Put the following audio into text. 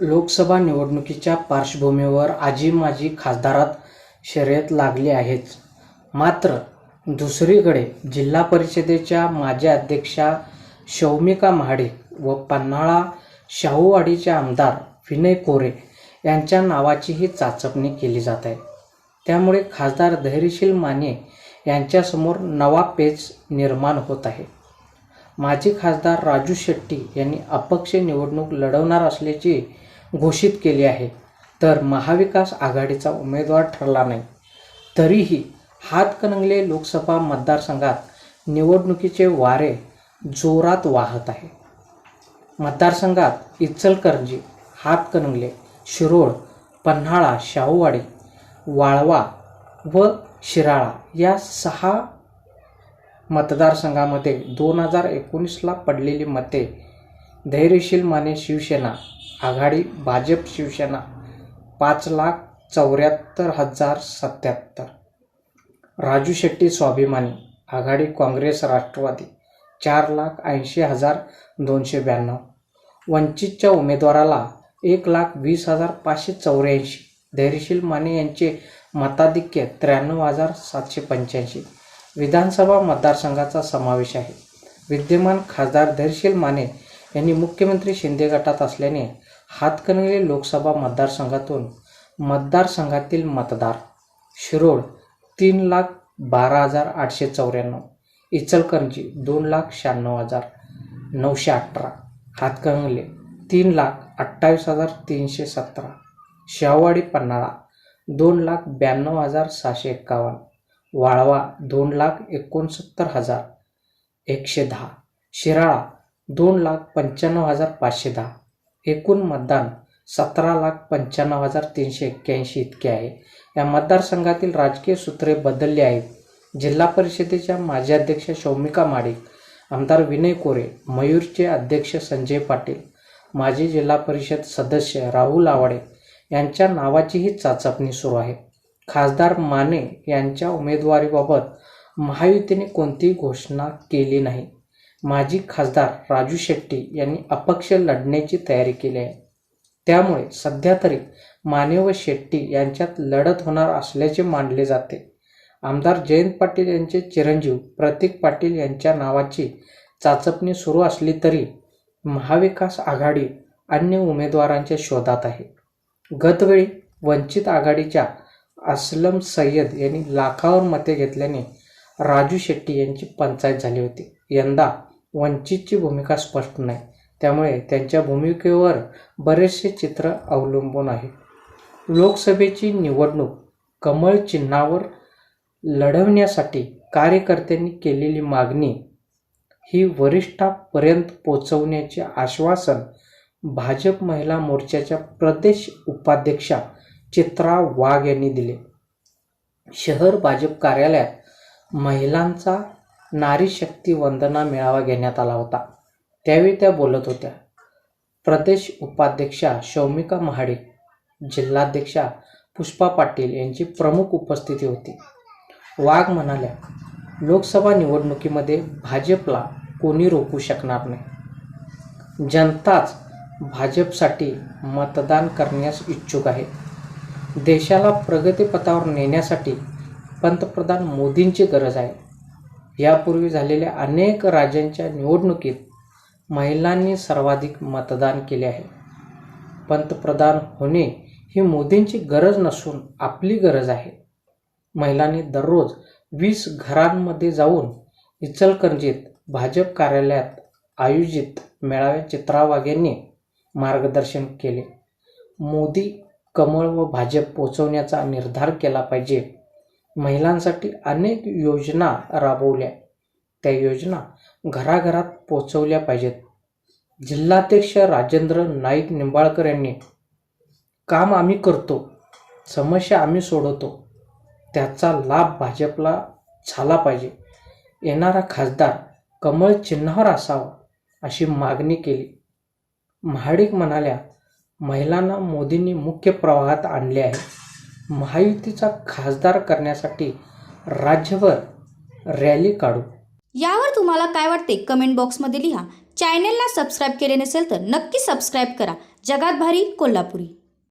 लोकसभा निवडणुकीच्या पार्श्वभूमीवर आजी माजी खासदारात शर्यत लागली आहेच. मात्र दुसरीकडे जिल्हा परिषदेच्या माजी अध्यक्षा शौमिका महाडिक व पन्हाळा शाहूवाडीचे आमदार विनय कोरे यांच्या नावाचीही चाचपणी केली जात आहे. त्यामुळे खासदार धैर्यशील माने यांच्यासमोर नवा पेच निर्माण होत आहे. माजी खासदार राजू शेट्टी यांनी अपक्ष निवडणूक लढवणार असल्याची घोषित केली आहे. तर महाविकास आघाडीचा उमेदवार ठरला नाही. तरीही हातकणंगले लोकसभा मतदारसंघात निवडणुकीचे वारे जोरात वाहत आहे. मतदारसंघात इचलकरंजी हातकणंगले शिरोळ पन्हाळा शाहूवाडी वाळवा व शिराळा या सहा मतदारसंघामध्ये दोन हजार एकोणीसला पडलेली मते धैर्यशील माने शिवसेना आघाडी भाजप शिवसेना पाच लाख चौऱ्याहत्तर हजार सत्याहत्तर. राजू शेट्टी स्वाभिमानी आघाडी काँग्रेस राष्ट्रवादी चार लाख ऐंशी हजार दोनशे ब्याण्णव. वंचितच्या उमेदवाराला एक लाख वीस हजार पाचशे चौऱ्याऐंशी. धैर्यशील माने यांचे मताधिक्य त्र्याण्णव हजार सातशे पंच्याऐंशी. विधानसभा मतदारसंघाचा समावेश आहे. विद्यमान खासदार धैर्यशील माने यांनी मुख्यमंत्री शिंदे गटात असल्याने हातकणंगले लोकसभा मतदारसंघातून मतदारसंघातील मतदार शिरोळ तीन लाख बारा हजार आठशे चौऱ्याण्णव इचलकरंजी दोन लाख शहाण्णव हजार नऊशे अठरा हातकणंगले तीन लाख अठ्ठावीस हजार तीनशे सतरा शाहवाडी पन्हाळा दोन लाख ब्याण्णव हजार सहाशे एक्कावन्न वाळवा दोन लाख एकोणसत्तर हजार. एकशे दहा. शिराळा दोन लाख पंच्याण्णव हजार पाचशे दहा. एकूण मतदान सतरा लाख पंच्याण्णव हजार तीनशे एक्क्याऐंशी इतके आहे. या मतदारसंघातील राजकीय सूत्रे बदलली आहेत. जिल्हा परिषदेच्या माजी अध्यक्ष शौमिका माडिक आमदार विनय कोरे मयूरचे अध्यक्ष संजय पाटील माजी जिल्हा परिषद सदस्य राहुल आवाडे यांच्या नावाचीही चाचपणी सुरू आहे. खासदार माने यांच्या उमेदवारीबाबत महायुतीने कोणतीही घोषणा केली नाही. माजी खासदार राजू शेट्टी यांनी अपक्ष लढण्याची तयारी केली आहे. त्यामुळे सध्या तरी माने व शेट्टी यांच्यात लढत होणार असल्याचे मानले जाते. आमदार जयंत पाटील यांचे चिरंजीव प्रतीक पाटील यांच्या नावाची चाचपणी सुरू असली तरी महाविकास आघाडी अन्य उमेदवारांच्या शोधात आहे. गतवेळी वंचित आघाडीच्या असलम सय्यद यांनी लाखावर मते घेतल्याने राजू शेट्टी यांची पंचायत झाली होती. यंदा वंचितची भूमिका स्पष्ट नाही. त्यामुळे त्यांच्या भूमिकेवर बरेचसे चित्र अवलंबून आहे. लोकसभेची निवडणूक कमळ चिन्हावर लढवण्यासाठी कार्यकर्त्यांनी केलेली मागणी ही वरिष्ठापर्यंत पोचवण्याचे आश्वासन भाजप महिला मोर्चाच्या प्रदेश उपाध्यक्षा चित्रा वाघ यांनी दिले. शहर भाजप कार्यालयात महिलांचा नारी शक्ती वंदना मेळावा घेण्यात आला होता. त्यावेळी त्या बोलत होत्या. प्रदेश उपाध्यक्षा शौमिका महाडिक जिल्हाध्यक्षा पुष्पा पाटील यांची प्रमुख उपस्थिती होती. वाघ म्हणाल्या लोकसभा निवडणुकीमध्ये भाजपला कोणी रोखू शकणार नाही. जनताच भाजपसाठी मतदान करण्यास इच्छुक आहे. देशाला प्रगतीपथावर नेण्यासाठी पंतप्रधान मोदींची गरज आहे. यापूर्वी झालेल्या अनेक राज्यांच्या निवडणुकीत महिलांनी सर्वाधिक मतदान केले आहे. पंतप्रधान होणे ही मोदींची गरज नसून आपली गरज आहे. महिलांनी दररोज वीस घरांमध्ये जाऊन इचलकरंजीत भाजप कार्यालयात आयोजित मेळाव्यात चित्रा यांनी मार्गदर्शन केले. मोदी कमळ व भाजप पोचवण्याचा निर्धार केला पाहिजे. महिलांसाठी अनेक योजना राबवल्या. त्या योजना घराघरात पोचवल्या पाहिजेत. जिल्हाध्यक्ष राजेंद्र नाईक निंबाळकर यांनी काम आम्ही करतो समस्या आम्ही सोडवतो. त्याचा लाभ भाजपला झाला पाहिजे. येणारा खासदार कमळ चिन्हावर असावा अशी मागणी केली. महाडिक म्हणाल्या महिलांना मोदींनी मुख्य प्रवाहात आणले आहे. महायुतीचा खासदार करण्यासाठी राज्यभर रॅली काढू. यावर तुम्हाला काय वाटते? कमेंट बॉक्समध्ये लिहा. चॅनेलला सबस्क्राईब केले नसेल तर नक्की सबस्क्राईब करा. जगात भारी कोल्हापुरी.